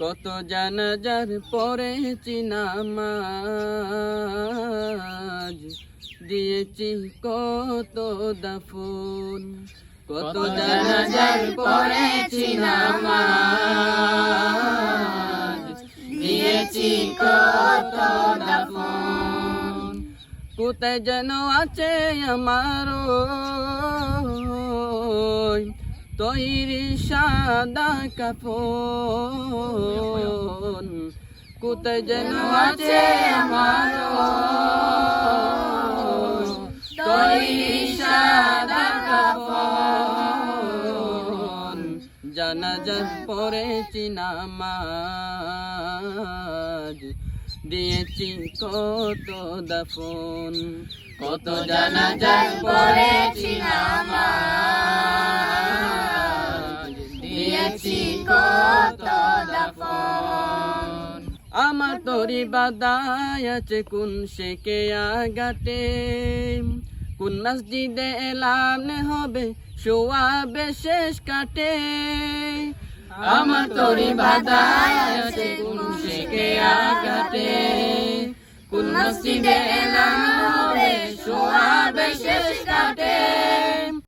কত জানাজার পড়েছি নামাজ দিয়েছি কত দাফন। কত জানাজার পড়েছি নামাজ দিয়েছি কত দাফন। কোথায় যেন আছে আমার তৈরি সাদা কাপন কোথায় যেন আছে আমার তৈরি সাদা কাপন জানাজার পড়েছি নামাজ দিয়েছি কত দাফন। কত জানাজার কত দাফন আমার তরি বাদায় আছে কোন শেকে আগাতে কোন মসজিদে এলান হবে শোয়াবে শেষ কাটে আমার তরি বাদায় আছে কোন আগাতে কোন মসজিদে এলান হবে শোয়াবে শেষ কাটে